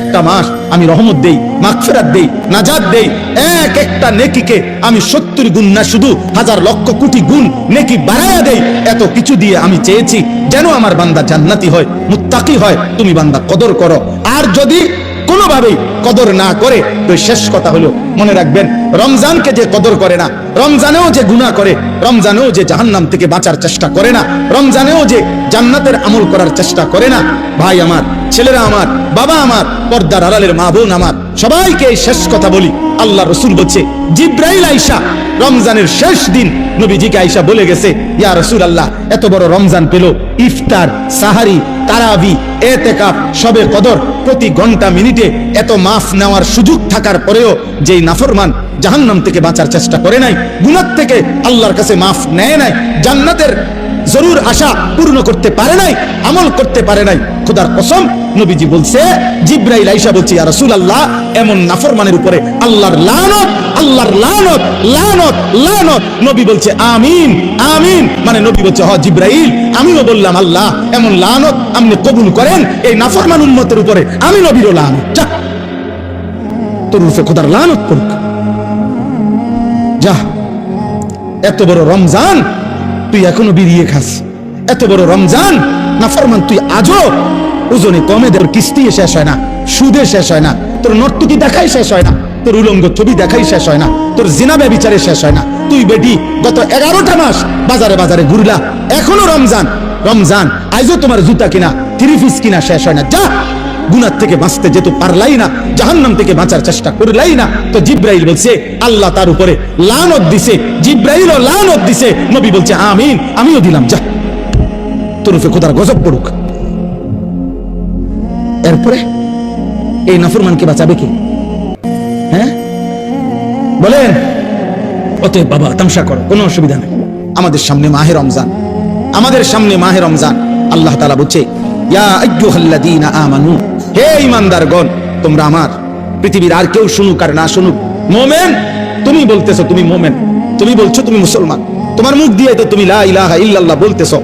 একটা মাস আমি রহমত দেই, মাগফিরাত দেই, নাজাত দেই। এক একটা নেকিকে আমি সত্তর গুণ না শুধু হাজার লক্ষ কোটি গুণ নেকি বাড়াইয়া দেই। এত কিছু দিয়ে আমি চেয়েছি যেন আমার বান্দা জান্নাতি হয়, মুত্তাকি হয়। তুমি বান্দা কদর করো। আর যদি কোনোভাবেই কদর না করে। তো শেষ কথা হলো, মনে রাখবেন, রমজানকে যে কদর করে না, রমজানেও যে গুনাহ করে, রমজানেও যে জাহান্নাম থেকে বাঁচার চেষ্টা করে না, রমজানেও যে জান্নাতের আমল করার চেষ্টা করে না, ভাই আমার, ছেলেরা আমার, বাবা আমার, পর্দার আড়ালের মা বোন আমার, সবাইকে শেষ কথা বলি। আল্লাহ রসুল বলছে, জিব্রাইল আইসা, রমজানের শেষ দিন। নবীজিকে আইসা বলে গেছে, ইয়া রসুল আল্লাহ এত বড় রমজান পেল, ইফতার, সাহারি, তারাবি এতেকাপ সবে কদর। প্রতি ঘণ্টা মিনিটে এত মাফ নেওয়ার সুযোগ থাকার পরেও যেই নাফরমান জাহান্নাম থেকে বাঁচার চেষ্টা করে নাই গুনার থেকে আল্লাহর কাছে মাফ নেয় নাই, জান্নাতের জরুর আশা পূর্ণ করতে পারে নাই, আমল করতে পারে নাই। খোদার কসম, নবীজি বলছে, জিব্রাইল আইসা বলছে, ইয়া রাসূলুল্লাহ এমন নাফরমানের উপরে আল্লাহর লানত আল্লাহর লানত লানত লানত। নবী বলছে, আমিন আমিন মানে নবী বলছে, হ, জিব্রাইল, আমিও বললাম, আল্লাহ, এমন লানত আপনি কবুল করেন, এই নাফরমান উম্মতের উপরে আমি নবীরও লানত। যা। তোর উপরে খোদার লানত পড়ুক। যা। এত বড় রমজান তুই এখনও বেরিয়ে খাস। এত বড় রমজান? না ফরমান, তুই আজও ওজনে কমে তোর কিস্তি শেষ হয় না, সুদে শেষ হয় না, তোর নর্তকি দেখাই শেষ হয় না, তোর উলঙ্গ ছবি দেখাই শেষ হয় না, তোর জিনাবে বিচারে শেষ হয় না। তুই বেটি, গত এগারোটা মাস বাজারে বাজারে ঘুরলা, এখনও রমজান রমজান, আজও তোমার জুতা কিনা, থ্রি পিস কিনা শেষ হয় না। যা গুনার থেকে বাঁচতে যেত পারলাই না, জাহান্নাম থেকে বাঁচার চেষ্টা করলাই না, তো জিব্রাইল বলছে, আল্লাহ তার উপরে লানত দিছে জিব্রাইল ও লানত দিছে, নবী বলছে, আমিন, আমিও দিলাম, যা। তোর উপরে খোদার গজব পড়ুক। এরপরে এই নাফরমানকে বাঁচাবে কি? হ্যাঁ? বলেন, অতএব বাবা, তামসা করো, কোনো অসুবিধা নেই। আমাদের সামনে মাহে রমজান, আমাদের সামনে মাহে রমজান। আল্লাহ তালা বলছে, ইয়া আইয়ুহাল্লাযীনা আমানু হে ঈমানদারগণ তোমরা আমার, পৃথিবীর আর কেউ শুনুক আর না শুনুক। মোমেন, তুমি বলতেছো তুমি মোমেন, তুমি বলছো তুমি মুসলমান। তোমার মুখ দিয়ে তো তুমি লা ইল্লাল্লাহ বলতেছো।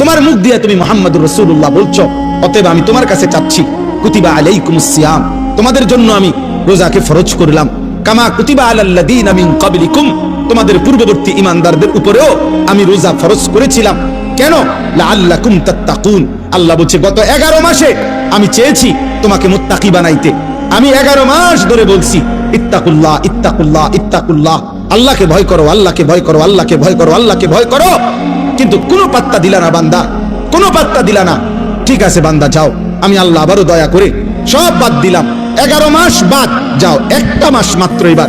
তোমার মুখ দিয়ে তুমি মোহাম্মদুর রাসূলুল্লাহ বলছো। অতএব আমি তোমার কাছে চাচ্ছি, কুতিবা আলাইকুমুস সিয়াম। তোমাদের জন্য আমি রোজাকে ফরজ করলাম। কামা কুতিবা আলাল্লাযীনা মিন ক্বাবলিকুম। তোমাদের পূর্ববর্তী ইমানদারদের উপরেও আমি রোজা ফরজ করেছিলাম। কেন? লাআল্লাকুম তাত্তাকুন। আল্লাহ বলছে, গত এগারো মাসে আমি চেয়েছি তোমাকে মুত্তাকি বানাইতে। আমি এগারো মাস ধরে বলছি, ইত্তাকুল্লাহ ইত্তাকুল্লাহ ইত্তাকুল্লাহ। আল্লাহকে ভয় করো, আল্লাহকে ভয় করো, আল্লাহকে ভয় করো, আল্লাহকে ভয় করো। কিন্তু কোনো পাত্তা দিলা না বান্দা, কোনো পাত্তা দিলা না। ঠিক আছে বান্দা, যাও। আমি আল্লাহ আবারও দয়া করে সব বাদ দিলাম। এগারো মাস বাদ, যাও। একটা মাস মাত্র এবার।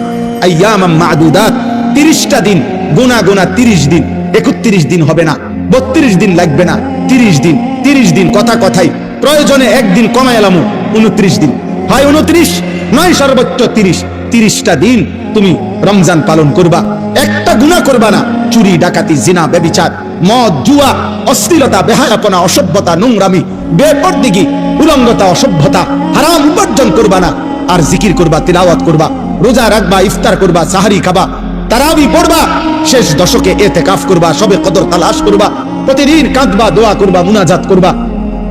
মাদুদাত, তিরিশটা দিন। গুনা গুনা তিরিশ দিন। একত্রিশ দিন হবে না। বত্রিশ দিন লাগবে না। তিরিশ দিন তিরিশ দিন, কথা কথাই। প্রয়োজনে একদিন কমাই এলাম উনত্রিশ দিন। হয় উনত্রিশ, নয় সর্বোচ্চ তিরিশ। তিরিশটা দিন তুমি রমজান পালন করবা। একটা গুণা করবা না। চুরি, ডাকাতি, জিনা বেবিচার মদ, জুয়া, অশ্লীলতা, বেহায়াপনা, অসভ্যতা, নোংরামি, বেপরদিগি, উলঙ্গতা, অসভ্যতা, হারাম উপার্জন করবা না। আর জিকির করবা, তিলাওয়াত করবা, রোজা রাখবা, ইফতার করবা, সাহারি খাবা, তারাবি পড়বা, শেষ দশকে এতে কাফ করবা, সবে কদর তালাশ করবা, প্রতিদিন কাঁদবা, দোয়া করবা, মুনাজাত করবা।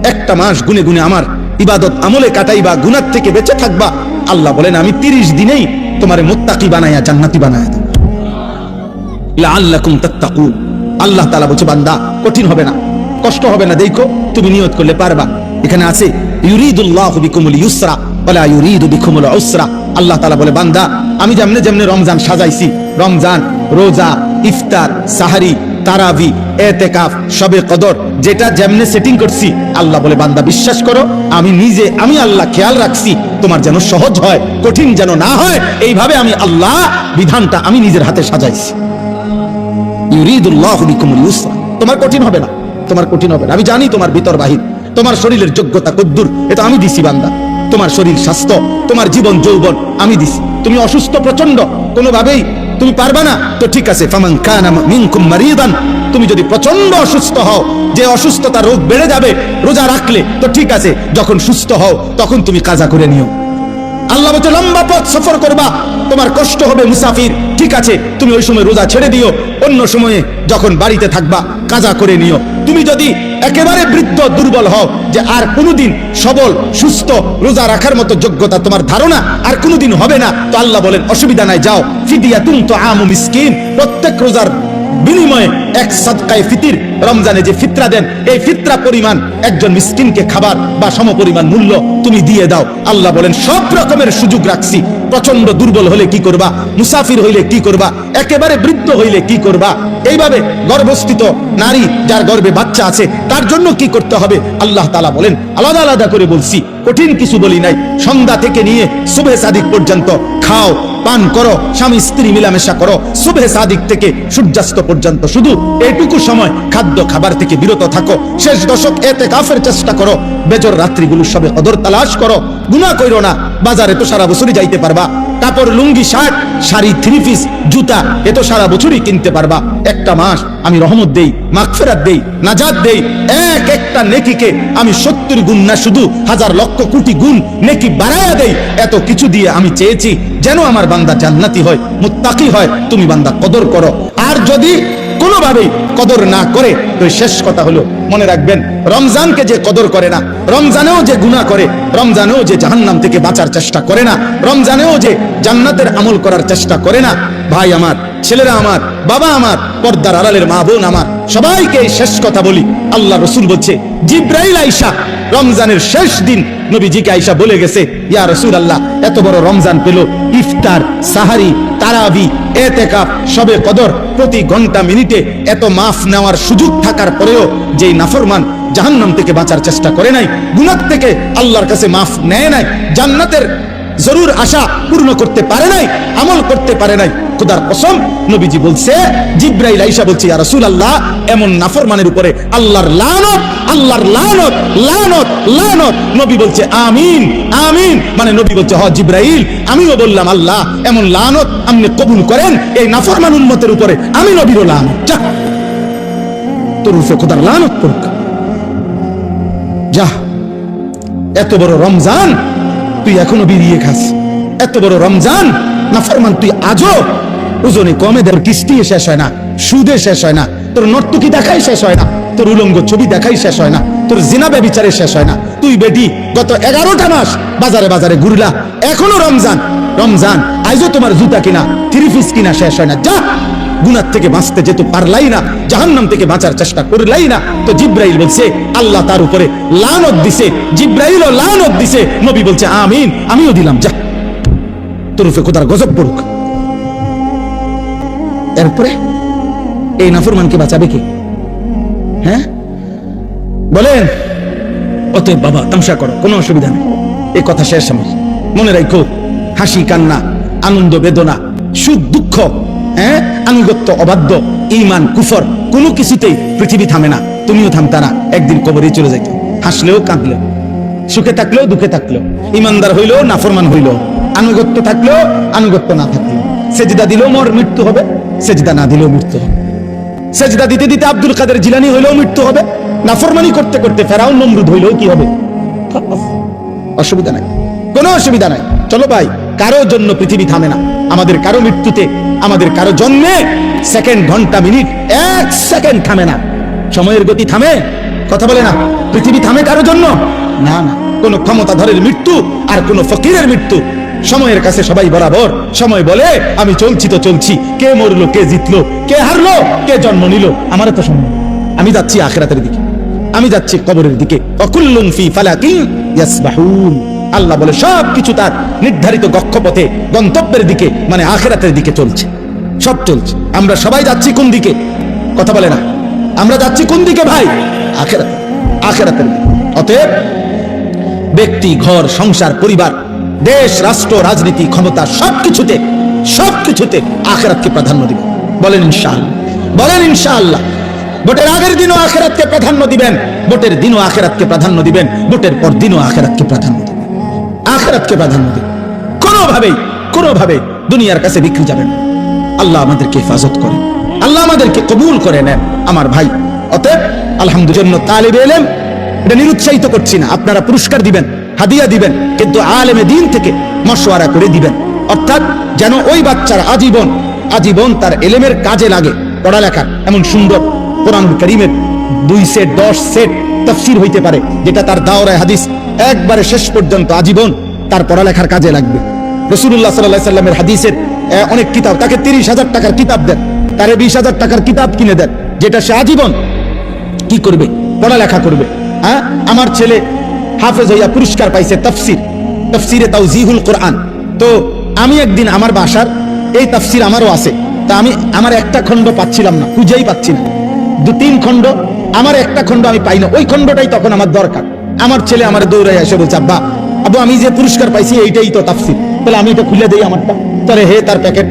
একটা মাস গুনে গুনে আমার ইবাদত আমলে কাটাইবা, গুনার থেকে বেঁচে থাকবা। আল্লাহ বলেন, আমি তিরিশ দিনেই তোমার মোত্তাকি বানাইয়া জান্নাতি বানায়া দেব। আল্লাহ তাআলা বলছে, বান্দা, কঠিন হবে না, কষ্ট হবে না, দেখো, তুমি নিয়ত করলে পারবা। এখানে আছে, ইউরিদুল্লাহু ইউসরা আল্লাহ তাআলা বলে, বান্দা, আমি যেমনে যেমনে রমজান সাজাইছি, রমজান, রোজা, ইফতার, সাহারি তারাবি, এতেকাফ, সবে কদর, যেটা যেমনে সেটিং করছি, আল্লাহ বলে, বান্দা বিশ্বাস করো, আমি নিজে, আমি আল্লাহ খেয়াল রাখছি, তোমার যেন সহজ হয়, কঠিন যেন না হয়, এইভাবে আমি আল্লাহ বিধানটা আমি নিজের হাতে সাজাইছি। তোমার কঠিন হবে না, তোমার কঠিন হবে না। আমি জানি তোমার ভিতর বাহির, তোমার শরীরের যোগ্যতা কদ্দুর এটা আমি দিছি, বান্দা। তোমার শরীর স্বাস্থ্য, তোমার জীবন যৌবন, আমি দিছি। তুমি অসুস্থ প্রচণ্ড কোনোভাবেই তুমি পারবা না? তো ঠিক আছে, ফামান কানা মিনকুম মারিদান। তুমি যদি প্রচণ্ড অসুস্থ হও, যে অসুস্থতা রোগ বেড়ে যাবে, রোজা রাখলে, তো ঠিক আছে, যখন সুস্থ হও, তখন তুমি কাজা করে নিও। আল্লাহ বলছে, লম্বা পথ সফর করবা, তোমার কষ্ট হবে মুসাফির। ঠিক আছে, তুমি ওই সময় রোজা ছেড়ে দিও, অন্য সময়ে যখন বাড়িতে থাকবা, কাজা করে নিও। তুমি যদি একেবারে বৃদ্ধ, দুর্বল হও, যে আর কোনোদিন সবল, সুস্থ, রোজা রাখার মতো যোগ্যতা তোমার ধারণা আর কোনোদিন হবে না, তো আল্লাহ বলেন, অসুবিধা নাই, যাও। ফিদিয়া তুম তো আমু মিসকিন। প্রত্যেক রোজার বিনিময়ে এক সদকায়ে ফিতির, রমজানে যে ফিতরা দেন, এই ফিতরা পরিমাণ একজন মিসকিনকে খাবার বা সম সমপরিমাণ মূল্য তুমি দিয়ে দাও। আল্লাহ বলেন, সব রকমের সুযোগ রাখছি প্রচণ্ড দুর্বল হলে কি করবা? মুসাফির হইলে কি করবা? একেবারে বৃদ্ধ হইলে কি করবা? এইভাবে গর্ভস্থিত নারী যার গর্বে বাচ্চা আছে, তার জন্য কি করতে হবে? আল্লাহ তালা বলেন, আলাদা আলাদা করে বলছি কঠিন কিছু বলি নাই। সন্ধ্যা থেকে নিয়ে শুভে সাদিক পর্যন্ত খাও, পান করো, স্বামী স্ত্রী মিলামেশা করো। শুভে সাদিক থেকে সূর্যাস্ত পর্যন্ত শুধু এটুকু সময় খাদ্য খাবার থেকে বিরত থাকো। শেষ দশক এতে কাফের চেষ্টা করো। বেজর রাত্রিগুলো সবে অদর তালাশ করো। গুণা কইরো না, বাজারে তো সারা বছরই যাইতে পারবা। কাপড় লুঙ্গি, শার্ট, শাড়ি থ্রি পিস জুতা, এ তো সারা বছরই কিনতে পারবা। একটা মাস আমি রহমত দেই, মাগফেরাত দেই, নাজাত দেই। এক একটা নেকিকে আমি সত্তর গুণ না শুধু হাজার লক্ষ কোটি গুণ নেকি বাড়ায়া দেই। এত কিছু দিয়ে আমি চেয়েছি যেন আমার বান্দা জান্নাতি হয়, মুত্তাকি হয়। তুমি বান্দা কদর করো। আর যদি কোনোভাবেই কদর না করে। তো শেষ কথা হলো, মনে রাখবেন, রমজানকে যে কদর করে না, রমজানেও যে গুনাহ করে, রমজানেও যে জাহান্নাম থেকে বাঁচার চেষ্টা করে না, রমজানেও যে জান্নাতের আমল করার চেষ্টা করে না, ভাই আমার, ছেলেরা আমার, বাবা আমার, পর্দার আড়ালের মা বোন আমার, সবাইকে শেষ কথা বলি। আল্লাহ রসুল বলছে, জিব্রাইল আইসা, রমজানের শেষ দিন নবীজিকে আইসা বলে গেছে, ইয়া রসুল আল্লাহ, এত বড় রমজান পেল, ইফতার, সাহারি, তারাবি, এতেকাফ, সবে কদর প্রতি ঘণ্টা মিনিটে এত মাফ নেওয়ার সুযোগ থাকার পরেও যেই নাফরমান জাহান্নাম থেকে বাঁচার চেষ্টা করে নাই, গুনাহ থেকে আল্লাহর কাছে মাফ নেয় নাই, জান্নাতের জরুর আশা পূর্ণ করতে পারে নাই, আমল করতে পারে নাই খোদার কসম নবীজি বলছে, জিব্রাইল আইসা বলছে, ইয়া রাসূলুল্লাহ এমন নাফরমানের উপরে আল্লাহর লানত আল্লাহর লানত লানত লানত। নবী বলছে, আমিন আমিন। মানে নবী বলছে, হ, জিব্রাইল, আমিও বললাম, আল্লাহ, এমন লানত আপনি কবুল করেন, এই নাফরমান উম্মতের উপরে আমি নবীরও লানত। যা তোর উপরে খোদার লানত পড়ুক। যা এত বড় রমজান তুই এখনও বেরিয়ে খাস। এত বড় রমজান না ফরমান তুই আজও ওজনে কমে দেওয়ার কিস্তি শেষ হয় না, সুদে শেষ হয় না, তোর নর্তকি দেখাই শেষ হয় না, তোর উলঙ্গ ছবি দেখাই শেষ হয় না, তোর জিনা ব্যবিচারে শেষ হয় না। তুই বেটি, গত এগারোটা মাস বাজারে বাজারে ঘুরলা, এখনও রমজান রমজান, আজও তোমার জুতা কিনা, থ্রি পিস কিনা শেষ হয় না, যা। গুনার থেকে বাঁচতে যেতে পারলাই না, জাহান্নাম থেকে বাঁচার চেষ্টা করলাই না, তো জিব্রাইল বলছে, আল্লাহ তার উপরে লানত দিছে জিব্রাইল ও লানত দিছে, নবী বলছে, আমিন, আমিও দিলাম, যা। তোর উপরে কোথার গজব পড়ুক। এরপরে এই নাফরমানকে বাঁচাবে কি? হ্যাঁ? বলেন। অতএব বাবা, তামসা করো, কোনো অসুবিধা নেই। এই কথা শেষ আমার। মনে রাখো, হাসি, কান্না, আনন্দ, বেদনা, সুখ, দুঃখ হ্যাঁ? আনুগত্য, অবাধ্য ইমান কুফর, কোনো কিছুতেই পৃথিবী থামে না। তুমিও থামতা না, একদিন কবরে চলে যাইত। হাসলেও, কাঁদলেও, সুখে থাকলেও, দুঃখে থাকলেও ইমানদার হইলেও, নাফরমান হইলেও, আনুগত্য থাকলেও, আনুগত্য না থাকলেও, সেজিদা দিলেও, মোর, মৃত্যু হবে। সেজিদা না দিলেও মৃত্যু হবে। সেজদা দিতে দিতে আব্দুল কাদের জিলানি হইলেও মৃত্যু হবে। নাফরমানি করতে করতে ফেরাউন নমরুদ হইলেও কি হবে? অসুবিধা নাই। কোনো অসুবিধা নাই। চলো ভাই, কারও জন্য পৃথিবী থামে না। আমাদের কারও মৃত্যুতে, আমাদের কারও জন্মে সেকেন্ড ঘণ্টা মিনিট এক সেকেন্ড থামে না। সময়ের গতি থামে? কথা বলে না। পৃথিবী থামে কারও জন্য? না না। কোন ক্ষমতাধরের মৃত্যু আর কোন ফকিরের মৃত্যু সময়ের কাছে সবাই বরাবর। সময় বলে, আমি চলছি তো চলছি। কে মরলো, কে জিতলো, কে হারলো, কে জন্ম নিল আমার তো সম্ভব আমি যাচ্ছি আখেরাতের দিকে। আমি যাচ্ছি কবরের দিকে। আল্লাহ বলে সব কিছু তার নির্ধারিত কক্ষপথে, গন্তব্যের দিকে মানে আখেরাতের দিকে চলছে। সব চলছে। আমরা সবাই যাচ্ছি কোন দিকে? কথা বলে না। আমরা যাচ্ছি কোন দিকে ভাই? আখেরাতে। আখেরাতের দিকে। অতএব ব্যক্তি, ঘর, সংসার, পরিবার দেশ, রাষ্ট্র, রাজনীতি, ক্ষমতা, সবকিছুতে সবকিছুতে আখেরাতকে প্রাধান্য দিবে। বলেন ইনশাআল্লাহ। বলেন ইনশাআল্লাহ। ভোটের আগের দিনও আখেরাতকে প্রাধান্য দিবেন, ভোটের দিনও আখেরাতকে প্রাধান্য দিবেন, ভোটের পর দিনও আখেরাতকে প্রাধান্য দিবেন। আখেরাতকে প্রাধান্য দিবেন। কোনোভাবেই কোনোভাবে দুনিয়ার কাছে বিক্রি যাবেন আল্লাহ আমাদেরকে হেফাজত করে আল্লাহ আমাদেরকে কবুল করে নেন। আমার ভাই, অতএব আলহামদুলিল্লাহ তালিব এলেম, এটা নিরুৎসাহিত করছি না। আপনারা পুরস্কার দিবেন। হাদিয়া দিবেন, কিন্তু আলেমে দিন থেকে মশওয়ারা করে দিবেন। অর্থাৎ যেন ওই বাচ্চার আজীবন আজীবন তার এলেমের কাজে লাগে পড়ালেখার এমন সুন্দর। কোরআন করিমের দুই সেট, দশ সেট তফসির হইতে পারে, যেটা তার দাওরায় হাদিস। একবারে শেষ পর্যন্ত আজীবন তার পড়ালেখার কাজে লাগবে। রসুল্লাহ সাল্লাহ সাল্লামের হাদিসের অনেক কিতাব, তাকে তিরিশ হাজার টাকার কিতাব দেন। তারে বিশ হাজার টাকার কিতাব কিনে দেন, যেটা সে আজীবন কি করবে? পড়ালেখা করবে। হ্যাঁ? আমার ছেলে হাফেজ হইয়া পুরস্কার পাইছে তফসির। তফসিরে তাও জিহুল কোরআন। তো আমি একদিন আমার বাসার এই তফসির আমারও আছে। তা আমি আমার একটা খণ্ড পাচ্ছিলাম না, খুঁজেই পাচ্ছি না। দু তিন খণ্ড, আমার একটা খণ্ড আমি পাই না। ওই খণ্ডটাই তখন আমার দরকার। আমার ছেলে আমার দৌড়াই এসে বলছে, আব্বা, আব্বু, আমি যে পুরস্কার পাইছি, এইটাই তো তাফসির। তাহলে আমি এটা খুলে দেই আমারটা। তাহলে হে তার প্যাকেট,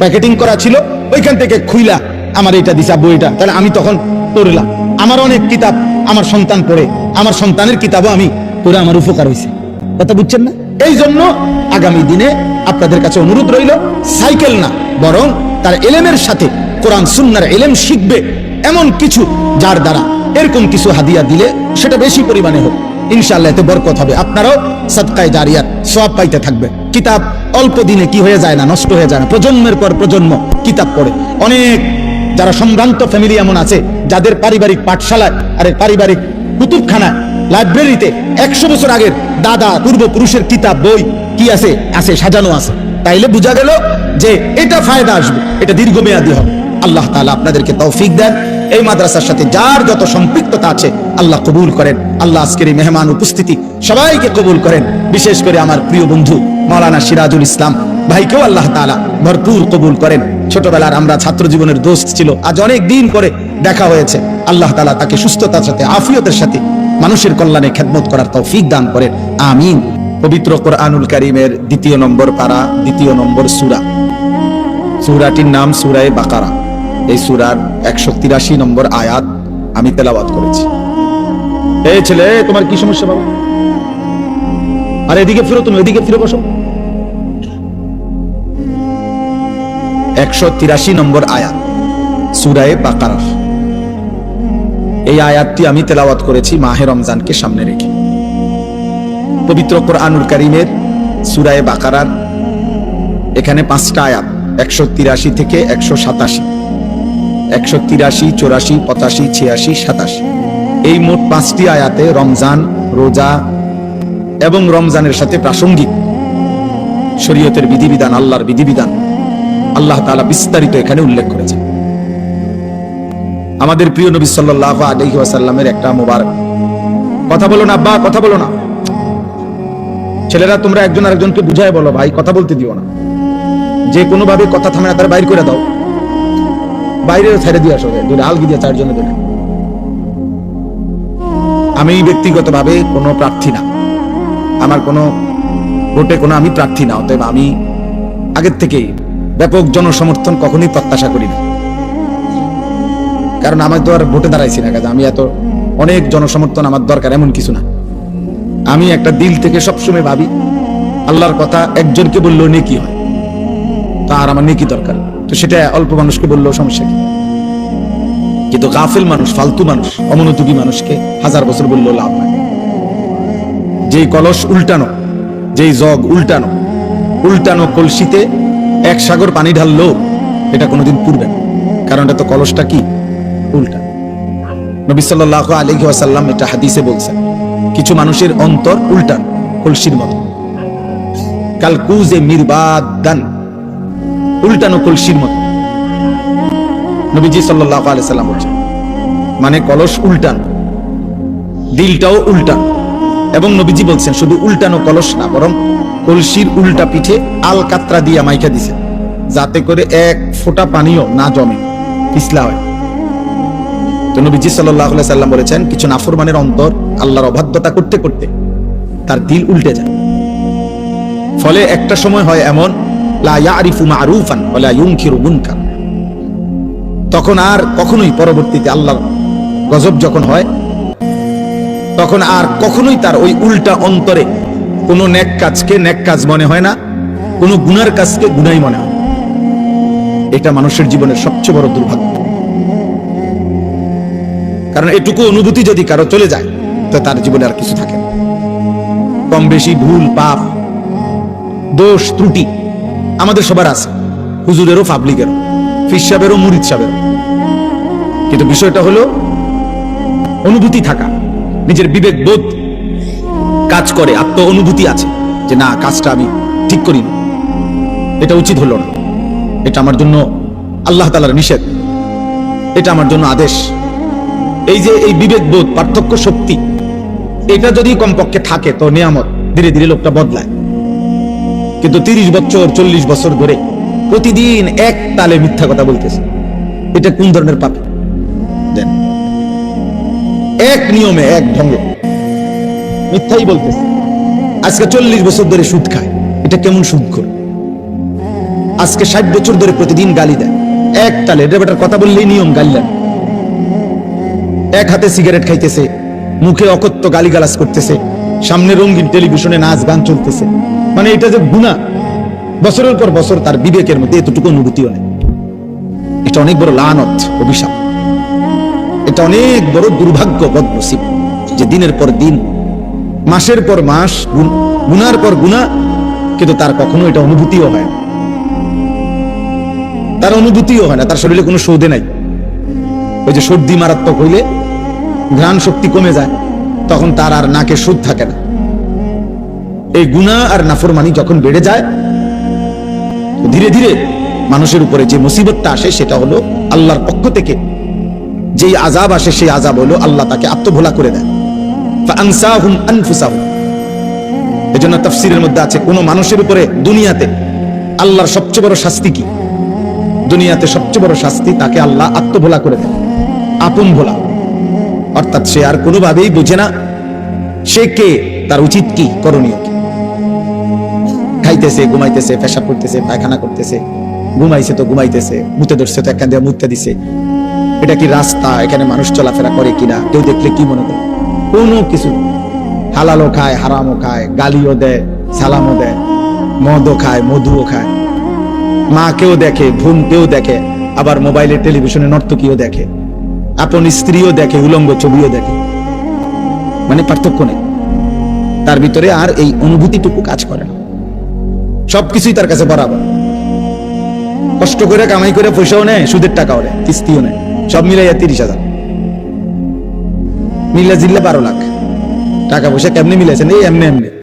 প্যাকেটিং করা ছিল, ওইখান থেকে খুইলা আমার এটা দিছে, আব্বু এটা তাহলে আমি তখন পড়লাম। আমার অনেক কিতাব আমার সন্তান পড়ে। আমার সন্তানের কিতাবও আমি পড়ে আমার উপকার হয়েছে কথা বুঝছেন না? এই জন্য আগামী দিনে আপনাদের কাছে অনুরোধ রইল, সাইকেল না, বরং তার এলেমের সাথে কোরআন সুন্নার এলেম শিখবে এমন কিছু যার দ্বারা এরকম কিছু হাদিয়া দিলে সেটা বেশি পরিমাণে হোক। ইনশাআল্লাহ এতে বরকত হবে। আপনারাও সদকায় জারিয়াত সব পাইতে থাকবে কিতাব অল্প দিনে কি হয়ে যায় না, নষ্ট হয়ে যায় না, প্রজন্মের পর প্রজন্ম কিতাব পড়ে। অনেক যারা সম্ভ্রান্ত ফ্যামিলি এমন আছে, যাদের পারিবারিক পাঠশালায়, আরে পারিবারিক কুতুবখানায় লাইব্রেরিতে একশো বছর আগের দাদা পূর্বপুরুষের কিতাব, বই কি আছে? আছে, সাজানো আছে। তাইলে বোঝা গেল যে এটা ফায়দা আসবে, এটা দীর্ঘমেয়াদী হবে। আল্লাহ তাআলা আপনাদেরকে তৌফিক দেন। এই মাদ্রাসার সাথে যার যত সম্পৃক্ততা আছে, আল্লাহ কবুল করেন। আল্লাহ আজকের এই মেহমান উপস্থিতি সবাইকে কবুল করেন। বিশেষ করে আমার প্রিয় বন্ধু মাওলানা সিরাজুল ইসলাম ভাইকেও আল্লাহ তাআলা ভরপুর কবুল করেন। ছোটবেলার আমরা ছাত্র জীবনের দোস্ত ছিল, আজ অনেক দিন পরে দেখা হয়েছে। আল্লাহ তালা তাকে সুস্থতার সাথে, আফিয়তের সাথে মানুষের কল্যাণে খেদমত করার তৌফিক দান করেন। আমিন। পবিত্র কোরআনুল কারীমের দ্বিতীয় নম্বর পারা, দ্বিতীয় নম্বর সূরা। সূরাটির নাম সূরায়ে বাকারা। এই সূরার একশো তিরাশি নম্বর আয়াত আমি তেলাবাদ করেছি। এই ছেলে, তোমার কি সমস্যা বাবা? আর এদিকে ফিরো তুমি এদিকে ফিরে বসো। একশো তিরাশি নম্বর আয়াত, সুরায়ে বাকারা এই আয়াতটি আমি তেলাওয়াত করেছি মাহে রমজানকে সামনে রেখে। পবিত্র কোরআনুল কারিমের সুরায়ে বাকারার এখানে পাঁচটা আয়াত, একশো তিরাশি থেকে একশো সাতাশি। একশো তিরাশি, চৌরাশি, পঁচাশি, ছিয়াশি, সাতাশি। এই মোট পাঁচটি আয়াতে রমজান, রোজা এবং রমজানের সাথে প্রাসঙ্গিক। শরীয়তের বিধিবিধান, আল্লাহর বিধিবিধান, আল্লাহ তালা বিস্তারিত এখানে উল্লেখ করেছে আমাদের প্রিয় নবী সাল্লাল্লাহু আলাইহি ওয়াসাল্লামের একটা মোবারক। কথা বলো না, আব্বা, কথা বলো না। ছেলেরা, তোমরা একজন আরেকজনকে বুঝায় বলো, ভাই, কথা বলতে দিও না। যে কোনো ভাবে কথা থামে না, তার বাইর করে দাও। বাইরে ছেড়ে দিয়ে আসো দুটো আলগি দিয়ে চারজনে ধরে। আমি ব্যক্তিগতভাবে কোনো প্রার্থী না। আমার কোনো ভোটে কোনো আমি প্রার্থী না, অতএব আমি আগের থেকেই ব্যাপক জনসমর্থন কখনোই প্রত্যাশা করি না। কারণ আমি তো আর ভোটে দাঁড়াইছি না, কাজে আমি এত অনেক জনসমর্থন আমার দরকার, এমন কিছু না। আমি একটা দিল থেকে সবসময় ভাবি, আল্লাহর কথা একজনকে বললেও নেকি হয়। তার আমার নেকি দরকার তো সেটা অল্প মানুষকে বললেও সমস্যা কি? কিন্তু গাফিল মানুষ, ফালতু মানুষ, অমনোযোগী মানুষকে হাজার বছর বললেও লাভ নাই। যেই কলস উল্টানো, যেই জগ উল্টানো উল্টানো কলসিতে এক সাগর পানি ঢাললো এটা কোনোদিন পুরবে না। কারণ এটা তো কলসটা কি? উল্টা। নবী সাল্লাল্লাহু আলাইহি ওয়াসাল্লাম এটা হাদিসে বলছেন, কিছু মানুষের অন্তর উল্টান কলসির মতো। কালকুজে মিরবাদান, উল্টানো কলসির মতো। নবীজি সাল্লাল্লাহু আলাইহি সাল্লাম বলছেন মানে কলস উল্টান, দিলটাও উল্টান। এবং নবীজি বলছেন, শুধু উল্টানো কলস না, বরং কলসির উল্টা পিঠে আল কাতরা দিয়া মাইকা দিছে যাতে করে এক ফোঁটা পানিও না জমে, পিছলা হয়। তো নবীজি সাল্লাল্লাহু সাল্লাম বলেছেন, কিছু নাফরমানের অন্তর আল্লাহর অবাধ্যতা করতে করতে তার দিল উল্টে যায়। ফলে একটা সময় হয় এমন তখন আর কখনোই পরবর্তীতে আল্লাহ গজব যখন হয়, তখন আর কখনোই তার ওই উল্টা অন্তরে কোনো নেক কাজকে নেক কাজ মনে হয় না, কোনো গুনার কাজকে গুনাই মনে হয় এটা মানুষের জীবনের সবচেয়ে বড় দুর্ভাগ্য। কারণ এটুকু অনুভূতি যদি কারও চলে যায়, তো তার জীবনে আর কিছু থাকে কম বেশি ভুল, পাপ, দোষ, ত্রুটি আমাদের সবার আছে। হুজুরেরও, পাবলিকেরও ফির সাহেবেরও, মুরিদ সাহেবেরও। কিন্তু বিষয়টা হলো, অনুভূতি থাকা, নিজের বিবেক বোধ কাজ করে আত্ম অনুভূতি আছে যে না, কাজটা আমি ঠিক করি এটা উচিত হলো না। এটা আমার জন্য আল্লাহ তালার নিষেধ। এটা আমার জন্য আদেশ। এই যে এই বিবেক বোধ পার্থক্য শক্তি, এটা যদি কমপক্ষে থাকে, তো নিয়ামত ধীরে ধীরে লোকটা বদলায়। কিন্তু তিরিশ বছর, চল্লিশ বছর ধরে প্রতিদিন এক তালে মিথ্যা কথা বলতেছে। এটা কোন ধরনের পাপ? এক নিয়মে, এক ঢঙ্গে। মিথ্যাই বলতেছে। আজকে চল্লিশ বছর ধরে সুদ খায়। এটা কেমন সুদ করে আজকে ষাট বছর ধরে প্রতিদিন গালি দেয়। এক তালে, এটা কথা বললেই নিয়ম গালি গালিলেন এক হাতে সিগারেট খাইতেছে, মুখে অকথ্য গালিগালাজ করতেছে, সামনে রঙিন টেলিভিশনে নাচ গান চলতেছে। মানে এটা যে গুণা, বছরের পর বছর তার বিবেকের মধ্যে এতটুকু অনুভূতিও নেই এটা অনেক বড় লানত, অভিশাপ। এটা অনেক বড় দুর্ভাগ্য বদনসিব যে দিনের পর দিন, মাসের পর মাস গুনার পর গুণা, কিন্তু তার কখনো এটা অনুভূতিও হয় না। তার অনুভূতিও হয় না, তার শরীরে কোনো সৌদে নাই। ওই যে সর্দি মারাত্মক হইলে ঘ্রাণ শক্তি কমে যায়, তখন তার আর নাকে সুদ থাকে না। এই গুণা আর নাফরমানি যখন বেড়ে যায় ধীরে ধীরে মানুষের উপরে যে মুসিবতটা আসে, সেটা হলো আল্লাহর পক্ষ থেকে যেই আজাব আসে, সেই আজাব হলো আল্লাহ তাকে আত্মভোলা করে দেয়। এজন্য তফসিরের মধ্যে আছে, কোনো মানুষের উপরে দুনিয়াতে আল্লাহর সবচেয়ে বড় শাস্তি কি? দুনিয়াতে সবচেয়ে বড় শাস্তি তাকে আল্লাহ আত্মভোলা করে দেয়। আপন ভোলা। অর্থাৎ সে আর কোনোভাবেই বুঝে না সে কে, তার উচিত কি করণীয় কি? খাইতেছে, ঘুমাইতেছে পেশাব করতেছে পায়খানা করতেছে, ঘুমাইছে তো ঘুমাইতেছে, মুতে ধরছে তো এখান দিয়ে মুতে দিছে। এটা কি রাস্তা? এখানে মানুষ চলাফেরা করে কিনা কেউ দেখলে কি মনে করে? কোনো কিছু হালালও খায়, হারামও খায়, গালিও দেয়, সালামও দেয়, মদও খায়, মধুও খায়। মাকেও দেখে বোনকেও দেখে, আবার মোবাইলে টেলিভিশনে নর্তকীও দেখে। আপন স্ত্রীও দেখে, উলঙ্গ ছবিও দেখে। মানে পার্থক্য নেই। তার ভিতরে আর এই অনুভূতিটুকু কাজ করে না। সবকিছুই তার কাছে বরাবর। কষ্ট করে, কামাই করে পয়সাও নেয়, সুদের টাকাও নেয়, কিস্তিও নেয়। সব মিলাইয়া তিরিশ হাজার। মিলে জিল্লে বারো লাখ। টাকা পয়সা কেমনি মিলেছেন এই এমনি এমনি।